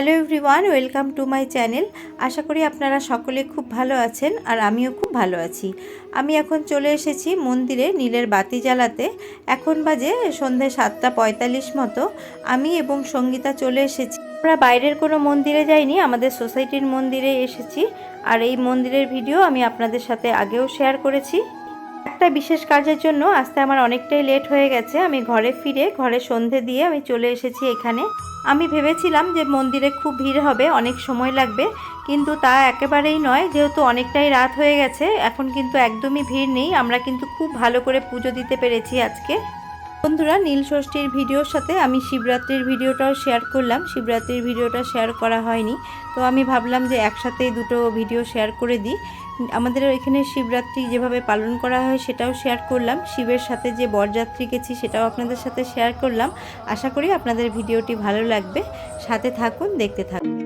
Hello everyone welcome to my channel আশা করি আপনারা সকলে খুব ভালো আছেন আর আমিও খুব ভালো আছি। আমি এখন চলে এসেছি মন্দিরে নীলের বাতি জ্বালাতে এখন বাজে সন্ধে সাতটা পঁয়তাল্লিশ মতো। আমি এবং সঙ্গীতা চলে এসেছি। আমরা বাইরের কোনো মন্দিরে যাইনি, আমাদের সোসাইটির মন্দিরে এসেছি। আর এই মন্দিরের ভিডিও আমি আপনাদের সাথে আগেও শেয়ার করেছি। একটা বিশেষ কাজের জন্য আসতে আমার অনেকটাই লেট হয়ে গেছে। আমি ঘরে ফিরে, ঘরে সন্ধে দিয়ে আমি চলে এসেছি এখানে। আমি ভেবেছিলাম যে মন্দিরে খুব ভিড় হবে, অনেক সময় লাগবে, কিন্তু তা একেবারেই নয়, যেহেতু অনেকটাই রাত হয়ে গেছে, এখন কিন্তু একদমই ভিড় নেই, আমরা কিন্তু খুব ভালো করে পুজো দিতে পেরেছি আজকে। বন্ধুরা, নীল ষষ্ঠীর ভিডিওর সাথে আমি শিবরাত্রির ভিডিওটাও শেয়ার করলাম। শিবরাত্রির ভিডিওটা শেয়ার করা হয়নি। তো আমি ভাবলাম যে একসাথেই দুটো ভিডিও শেয়ার করে দিই। আমাদের এখানে শিবরাত্রি যেভাবে পালন করা হয় সেটাও শেয়ার করলাম। শিবের সাথে যে বরযাত্রী গেছি সেটাও আপনাদের সাথে শেয়ার করলাম। আশা করি আপনাদের ভিডিওটি ভালো লাগবে। সাথে থাকুন, দেখতে থাকুন।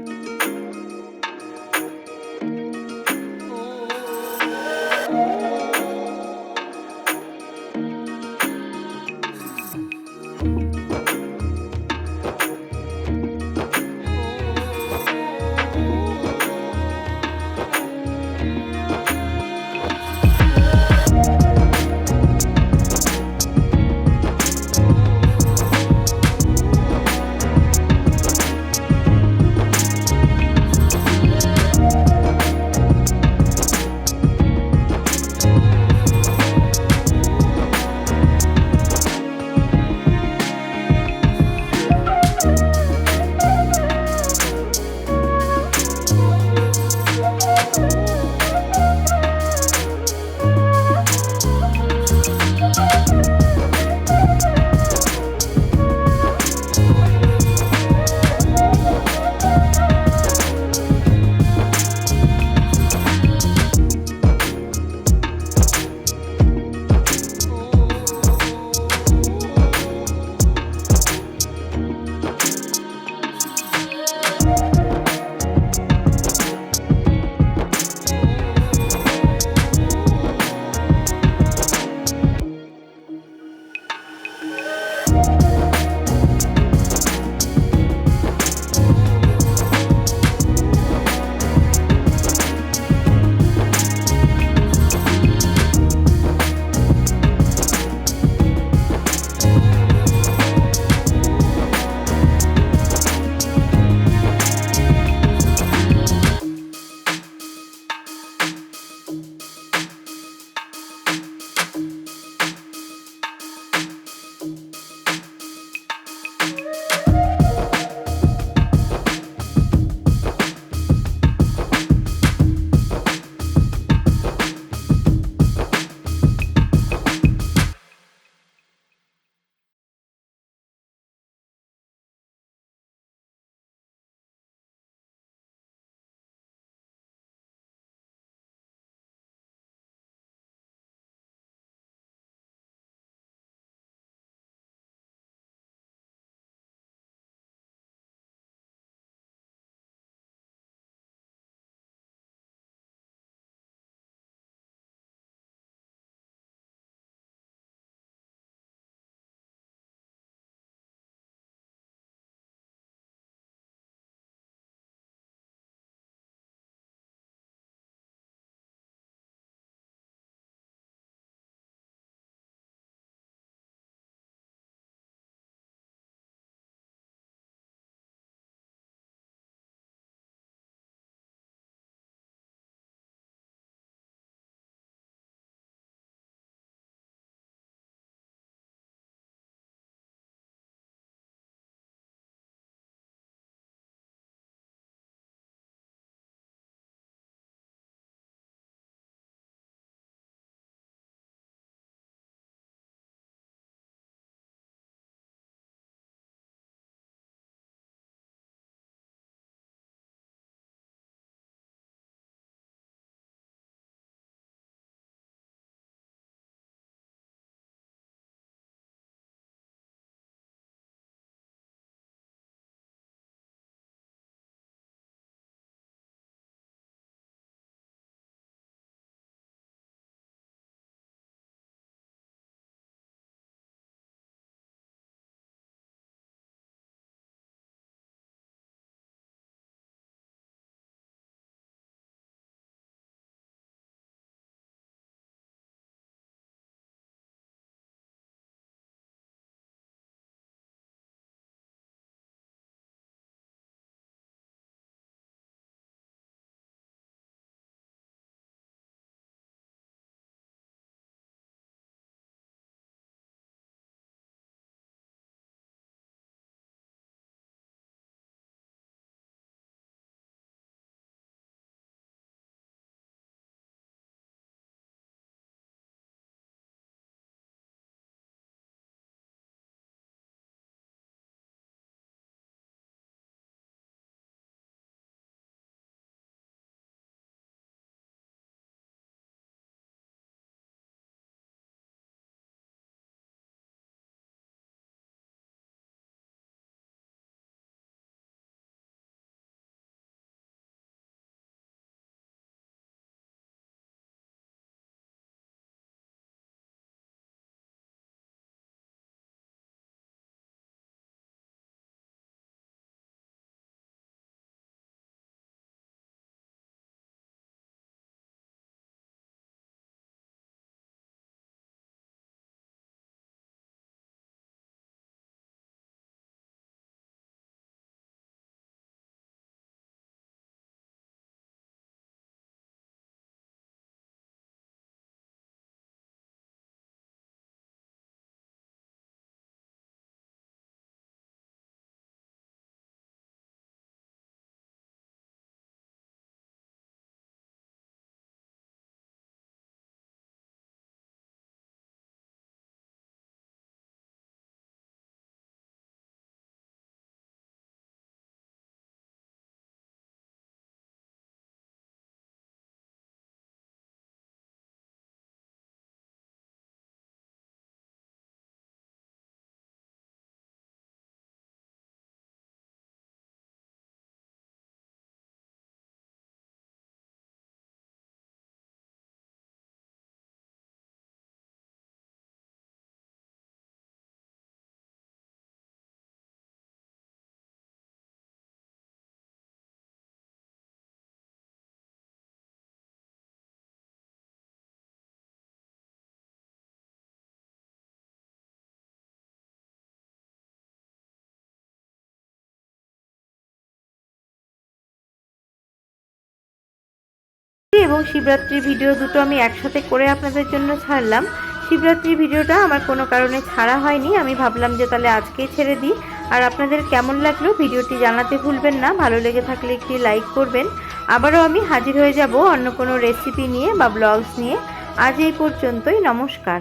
এবং শিবরাত্রির ভিডিও দুটো আমি একসাথে করে আপনাদের জন্য ছাড়লাম। শিবরাত্রির ভিডিওটা আমার কোনো কারণে ছাড়া হয়নি। আমি ভাবলাম যে তাহলে আজকেই ছেড়ে দিই। আর আপনাদের কেমন লাগল ভিডিওটি জানাতে ভুলবেন না। ভালো লেগে থাকলে একটি লাইক করবেন। আবারও আমি হাজির হয়ে যাব অন্য কোনো রেসিপি নিয়ে বা ব্লগস নিয়ে। আজ এই পর্যন্তই। নমস্কার।